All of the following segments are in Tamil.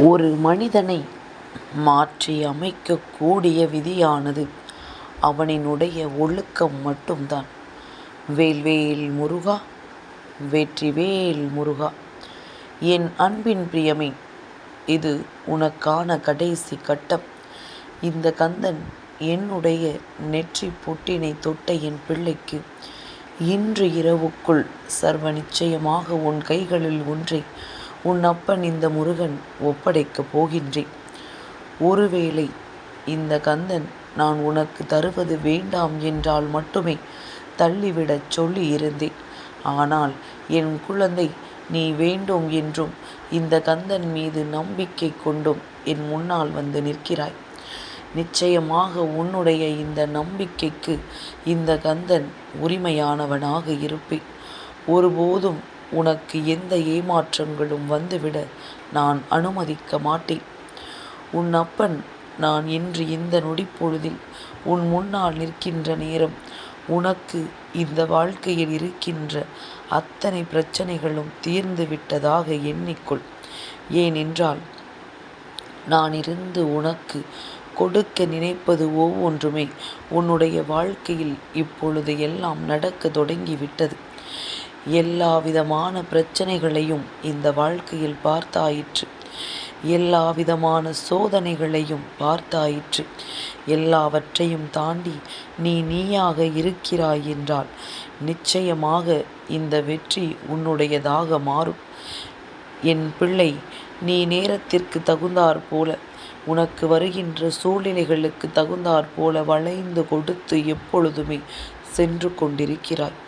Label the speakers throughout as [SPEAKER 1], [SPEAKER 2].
[SPEAKER 1] ஒரு மனிதனை மாற்றி அமைக்கக்கூடிய விதியானது அவனினுடைய ஒழுக்கம் மட்டும்தான். வேல்வேல் முருகா வெற்றிவேல் முருகா என் அன்பின் பிரியமே இது உனக்கான கடைசி கட்டம். இந்த கந்தன் என்னுடைய நெற்றி பொட்டினை தொட்ட என் பிள்ளைக்கு இன்று இரவுக்குள் சர்வ நிச்சயமாக உன் கைகளில் ஒன்றை உன் அப்பன் இந்த முருகன் ஒப்படைக்கப் போகின்றேன். ஒருவேளை இந்த கந்தன் நான் உனக்கு தருவது வேண்டாம் என்றால் மட்டுமே தள்ளிவிடச் சொல்லியிருந்தேன். ஆனால் என் குழந்தை நீ வேண்டும் என்றும் இந்த கந்தன் மீது நம்பிக்கை கொண்டும் என் முன்னால் வந்து நிற்கிறாய். நிச்சயமாக உன்னுடைய இந்த நம்பிக்கைக்கு இந்த கந்தன் உரிமையானவனாக இருப்பேன். ஒருபோதும் உனக்கு எந்த ஏமாற்றங்களும் வந்துவிட நான் அனுமதிக்க மாட்டேன். உன் அப்பன் நான் இன்று இந்த நொடிப்பொழுதில் உன் முன்னால் நிற்கின்ற நேரம் உனக்கு இந்த வாழ்க்கையில் இருக்கின்ற அத்தனை பிரச்சனைகளும் தீர்ந்து விட்டதாக எண்ணிக்கொள். ஏனென்றால் நான் இருந்து உனக்கு கொடுக்க நினைப்பது ஒவ்வொன்றுமே உன்னுடைய வாழ்க்கையில் இப்பொழுது எல்லாம் நடக்க தொடங்கிவிட்டது. எல்லா விதமான பிரச்சனைகளையும் இந்த வாழ்க்கையில் பார்த்தாயிற்று. எல்லா விதமான சோதனைகளையும் பார்த்தாயிற்று. எல்லாவற்றையும் தாண்டி நீ நீயாக இருக்கிறாய் என்றால் நிச்சயமாக இந்த வெற்றி உன்னுடையதாக மாறும். என் பிள்ளை நீ நேரத்திற்கு தகுந்தாற் போல உனக்கு வருகின்ற சூழ்நிலைகளுக்கு தகுந்தாற் போல வளைந்து கொடுத்து எப்பொழுதுமே சென்று கொண்டிருக்கிறாய்.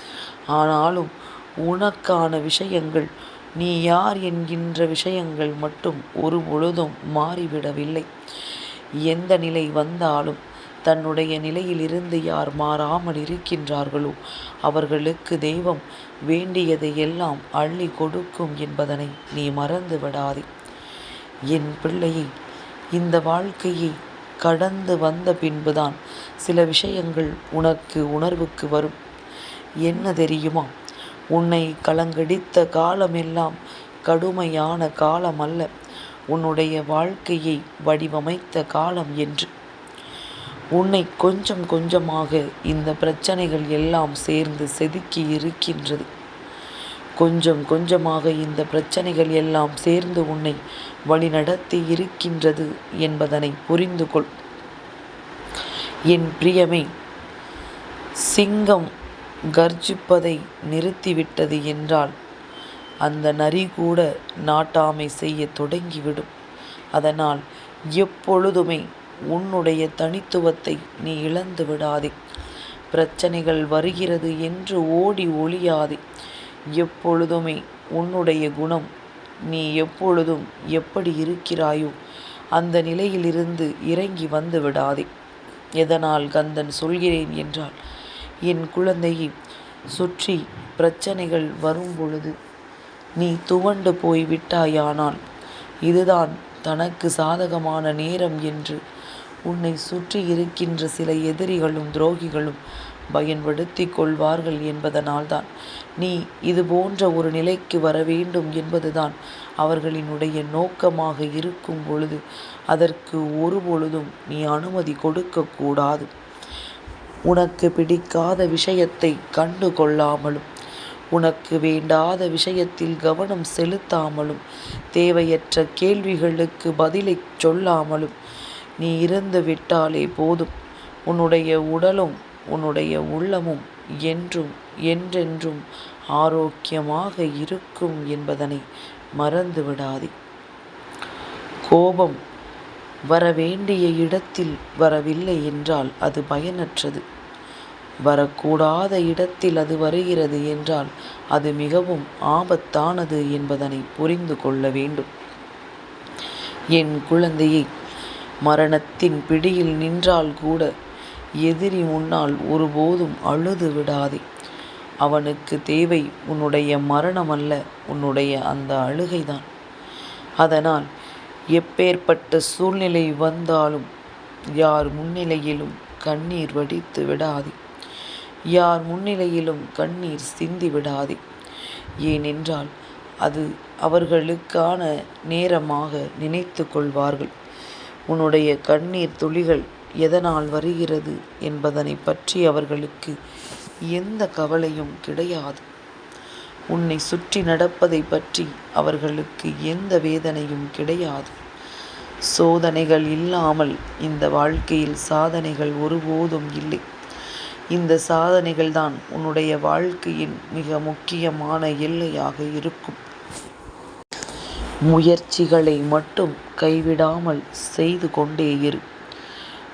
[SPEAKER 1] ஆனாலும் உனக்கான விஷயங்கள் நீ யார் என்கின்ற விஷயங்கள் மட்டும் ஒரு பொழுதும் மாறிவிடவில்லை. எந்த நிலை வந்தாலும் தன்னுடைய நிலையிலிருந்து யார் மாறாமல் இருக்கின்றார்களோ அவர்களுக்கு தெய்வம் வேண்டியதை எல்லாம் அள்ளி கொடுக்கும் என்பதனை நீ மறந்து விடாதே. என் பிள்ளையை இந்த வாழ்க்கையை கடந்து வந்த பின்புதான் சில விஷயங்கள் உனக்கு உணர்வுக்கு வரும். என்ன தெரியுமா? உன்னை கலங்கடித்த காலமெல்லாம் கடுமையான காலம் அல்ல உன்னுடைய வாழ்க்கையை வடிவமைத்த காலம் என்று. உன்னை கொஞ்சம் கொஞ்சமாக இந்த பிரச்சனைகள் எல்லாம் சேர்ந்து செதுக்கி இருக்கின்றது. கொஞ்சம் கொஞ்சமாக இந்த பிரச்சனைகள் எல்லாம் சேர்ந்து உன்னை வழிநடத்தி இருக்கின்றது என்பதனை புரிந்து கொள். என் பிரியமே சிங்கம் கர்ஜிப்பதை நிறுத்திவிட்டது என்றால் அந்த நரி கூட நாட்டாமை செய்யத் தொடங்கிவிடும். அதனால் எப்பொழுதுமே உன்னுடைய தனித்துவத்தை நீ இழந்து விடாதே. பிரச்சனைகள் வருகிறது என்று ஓடி ஒளியாதே. எப்பொழுதுமே உன்னுடைய குணம் நீ எப்பொழுதும் எப்படி இருக்கிறாயோ அந்த நிலையிலிருந்து இறங்கி வந்து விடாதே. எதனால் கந்தன் சொல்கிறேன் என்றால் என் குழந்தையை சுற்றி பிரச்சனைகள் வரும்பொழுது நீ துவண்டு போய் விட்டாயானால் இதுதான் தனக்கு சாதகமான நேரம் என்று உன்னை சுற்றி இருக்கின்ற சில எதிரிகளும் துரோகிகளும் பயன்படுத்தி கொள்வார்கள் என்பதனால்தான் நீ இது போன்ற ஒரு நிலைக்கு வர வேண்டும் என்பதுதான் அவர்களினுடைய நோக்கமாக இருக்கும் பொழுது அதற்கு ஒரு பொழுதும் நீ அனுமதி கொடுக்கக்கூடாது உனக்கு பிடிக்காத விஷயத்தை கண்டு கொள்ளாமலும் உனக்கு வேண்டாத விஷயத்தில் கவனம் செலுத்தாமலும் தேவையற்ற கேள்விகளுக்கு பதிலைச் சொல்லாமலும் நீ இருந்து விட்டாலே போதும். உன்னுடைய உடலும் உன்னுடைய உள்ளமும் என்றும் என்றென்றும் ஆரோக்கியமாக இருக்கும் என்பதனை மறந்து விடாதே. கோபம் வரவேண்டிய இடத்தில் வரவில்லை என்றால் அது பயனற்றது. வரக்கூடாத இடத்தில் அது வருகிறது என்றால் அது மிகவும் ஆபத்தானது என்பதனை புரிந்து கொள்ள வேண்டும். என் குழந்தையை மரணத்தின் பிடியில் நின்றால் கூட எதிரி முன்னால் ஒருபோதும் அழுது விடாதே. அவனுக்கு தேவை உன்னுடைய மரணமல்ல உன்னுடைய அந்த அழுகைதான். அதனால் எப்பேர்ப்பட்ட சூழ்நிலை வந்தாலும் யார் முன்னிலையிலும் கண்ணீர் வடித்து விடாதே. யார் முன்னிலையிலும் கண்ணீர் சிந்தி விடாதே. ஏனென்றால் அது அவர்களுக்கான நேரமாக நினைத்து கொள்வார்கள். உன்னுடைய கண்ணீர் துளிகள் எதனால் வருகிறது என்பதனை பற்றி அவர்களுக்கு எந்த கவலையும் கிடையாது. உன்னை சுற்றி நடப்பதை பற்றி அவர்களுக்கு எந்த வேதனையும் கிடையாது. சோதனைகள் இல்லாமல் இந்த வாழ்க்கையில் சாதனைகள் ஒருபோதும் இல்லை. இந்த சாதனைகள் தான் உன்னுடைய வாழ்க்கையின் மிக முக்கியமான எல்லையாக இருக்கும். முயற்சிகளை மட்டும் கைவிடாமல் செய்து கொண்டே இரு.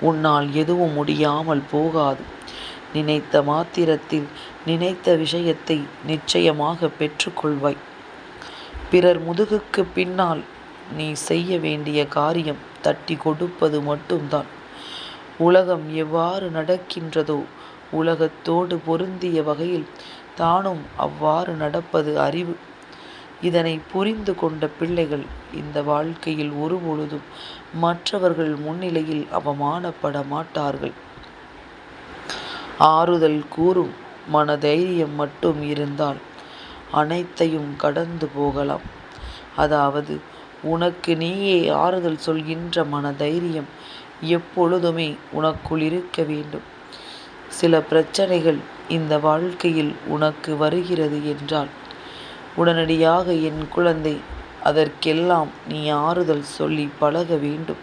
[SPEAKER 1] உன்னால் எதுவும் முடியாமல் போகாது. நினைத்த மாத்திரத்தில் நினைத்த விஷயத்தை நிச்சயமாக பெற்றுக்கொள்வாய். பிறர் முதுகுக்கு பின்னால் நீ செய்ய வேண்டிய காரியம் தட்டி கொடுப்பது மட்டும்தான். உலகம் எவ்வாறு நடக்கின்றதோ உலகத்தோடு பொருந்திய வகையில் தானும் அவ்வாறு நடப்பது அறிவு. இதனை புரிந்து கொண்ட பிள்ளைகள் இந்த வாழ்க்கையில் ஒருபொழுதும் மற்றவர்கள் முன்னிலையில் அவமானப்பட மாட்டார்கள் ஆறுதல் கூறும் மனதைரியம் மட்டும் இருந்தால் அனைத்தையும் கடந்து போகலாம். அதாவது உனக்கு நீயே ஆறுதல் சொல்கின்ற மனதைரியம் எப்பொழுதுமே உனக்குள் இருக்க வேண்டும். சில பிரச்சனைகள் இந்த வாழ்க்கையில் உனக்கு வருகிறது என்றால் உடனடியாக என் குழந்தை அதற்கெல்லாம் நீ ஆறுதல் சொல்லி பழக வேண்டும்.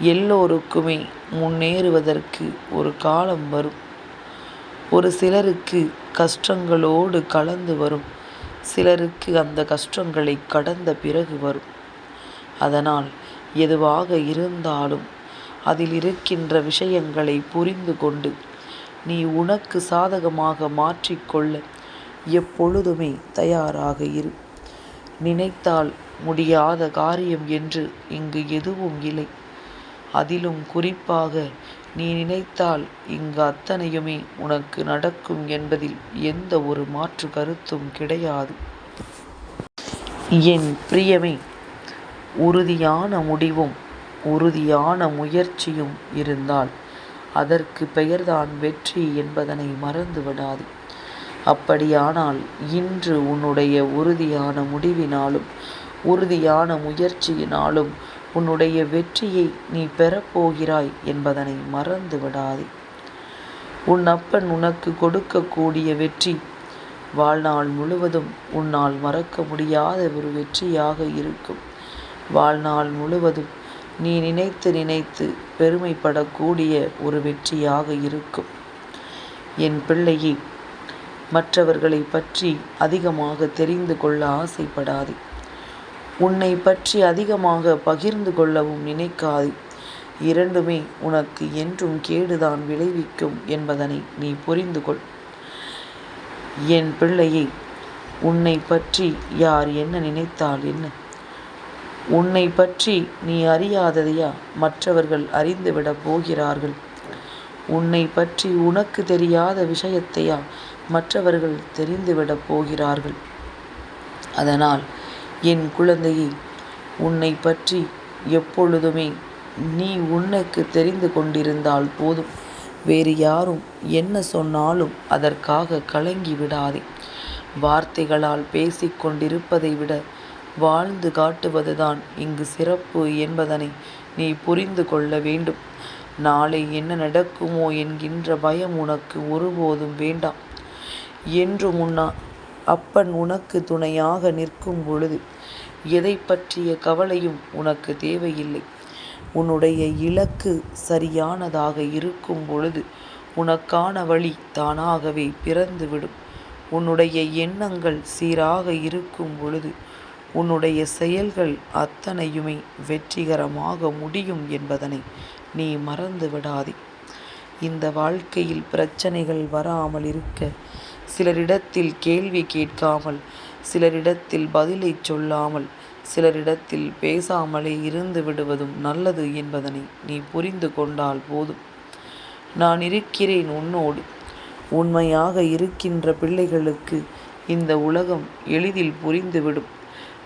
[SPEAKER 1] எல்லோருக்குமே முன்னேறுவதற்கு ஒரு காலம் வரும். ஒரு சிலருக்கு கஷ்டங்களோடு கலந்து வரும். சிலருக்கு அந்த கஷ்டங்களை கடந்த பிறகு வரும். அதனால் எதுவாக இருந்தாலும் அதில் இருக்கின்ற விஷயங்களை புரிந்து கொண்டு நீ உனக்கு சாதகமாக மாற்றிக்கொள்ள எப்பொழுதுமே தயாராக இரு. நினைத்தால் முடியாத காரியம் என்று இங்கு எதுவும் இல்லை. அதிலும் குறிப்பாக நீ நினைத்தால் இங்கு அத்தனையுமே உனக்கு நடக்கும் என்பதில் எந்த ஒரு மாற்று கருத்தும் கிடையாது. என் பிரியமே உறுதியான முடிவும் உறுதியான முயற்சியும் இருந்தால் அதற்கு பெயர்தான் வெற்றி என்பதனை மறந்து விடாது. அப்படியானால் இன்று உன்னுடைய உறுதியான முடிவினாலும் உறுதியான முயற்சியினாலும் உன்னுடைய வெற்றியை நீ பெறப்போகிறாய் என்பதனை மறந்து விடாதே. உன் அப்பன் உனக்கு கொடுக்கக்கூடிய வெற்றி வாழ்நாள் முழுவதும் உன்னால் மறக்க முடியாத ஒரு வெற்றியாக இருக்கும். வாழ்நாள் முழுவதும் நீ நினைத்து நினைத்து பெருமைப்படக்கூடிய ஒரு வெற்றியாக இருக்கும். என் பிள்ளையை மற்றவர்களை பற்றி அதிகமாக தெரிந்து கொள்ள ஆசைப்படாதே. உன்னை பற்றி அதிகமாக பகிர்ந்து கொள்ளவும் நினைக்காது. இரண்டுமே உனக்கு என்றும் கேடுதான் விளைவிக்கும் என்பதனை நீ புரிந்து கொள். என் பிள்ளையை உன்னை பற்றி யார் என்ன நினைத்தால் என்ன? உன்னை பற்றி நீ அறியாததையா மற்றவர்கள் அறிந்துவிடப் போகிறார்கள்? உன்னை பற்றி உனக்கு தெரியாத விஷயத்தையா மற்றவர்கள் தெரிந்துவிடப் போகிறார்கள்? அதனால் என் குழந்தையை உன்னை பற்றி எப்பொழுதுமே நீ உன்னைக்கு தெரிந்து கொண்டிருந்தால் போதும். வேறு யாரும் என்ன சொன்னாலும் அதற்காக கலங்கி விடாதே. வார்த்தைகளால் பேசிக்கொண்டிருப்பதை விட வாழ்ந்து காட்டுவதுதான் இங்கு சிறப்பு என்பதனை நீ புரிந்து கொள்ள வேண்டும். நாளை என்ன நடக்குமோ என்கின்ற பயம் உனக்கு ஒருபோதும் வேண்டாம். என்று முன்னா அப்பன் உனக்கு துணையாக நிற்கும் பொழுது எதை பற்றிய கவலையும் உனக்கு தேவையில்லை. உன்னுடைய இலக்கு சரியானதாக இருக்கும் பொழுது உனக்கான வழி தானாகவே பிறந்துவிடும். உன்னுடைய எண்ணங்கள் சீராக இருக்கும் பொழுது உன்னுடைய செயல்கள் அத்தனையுமே வெற்றிகரமாக முடியும் என்பதனை நீ மறந்து விடாதே இந்த வாழ்க்கையில் பிரச்சனைகள் வராமல் இருக்க சிலரிடத்தில் கேள்வி கேட்காமல் சிலரிடத்தில் பதிலை சொல்லாமல் சிலரிடத்தில் பேசாமலே இருந்து விடுவதும் நல்லது என்பதனை நீ புரிந்து கொண்டால் போதும். நான் இருக்கிறேன் உன்னோடு. உண்மையாக இருக்கின்ற பிள்ளைகளுக்கு இந்த உலகம் எளிதில் புரிந்துவிடும்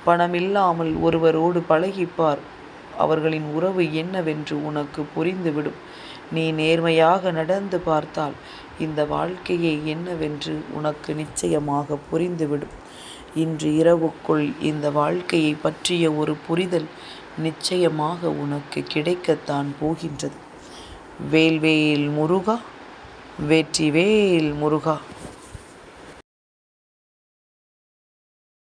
[SPEAKER 1] பணமில்லாமல் ஒருவரோடு பழகிப்பார். அவர்களின் உறவு என்னவென்று உனக்கு புரிந்துவிடும். நீ நேர்மையாக நடந்து பார்த்தால் இந்த வாழ்க்கையை என்னவென்று உனக்கு நிச்சயமாக புரிந்துவிடும். இன்று இரவுக்குள் இந்த வாழ்க்கையைப் பற்றிய ஒரு புரிதல் நிச்சயமாக உனக்கு கிடைக்கத்தான் போகின்றது. வேல்வேல் முருகா வெற்றிவேல் முருகா.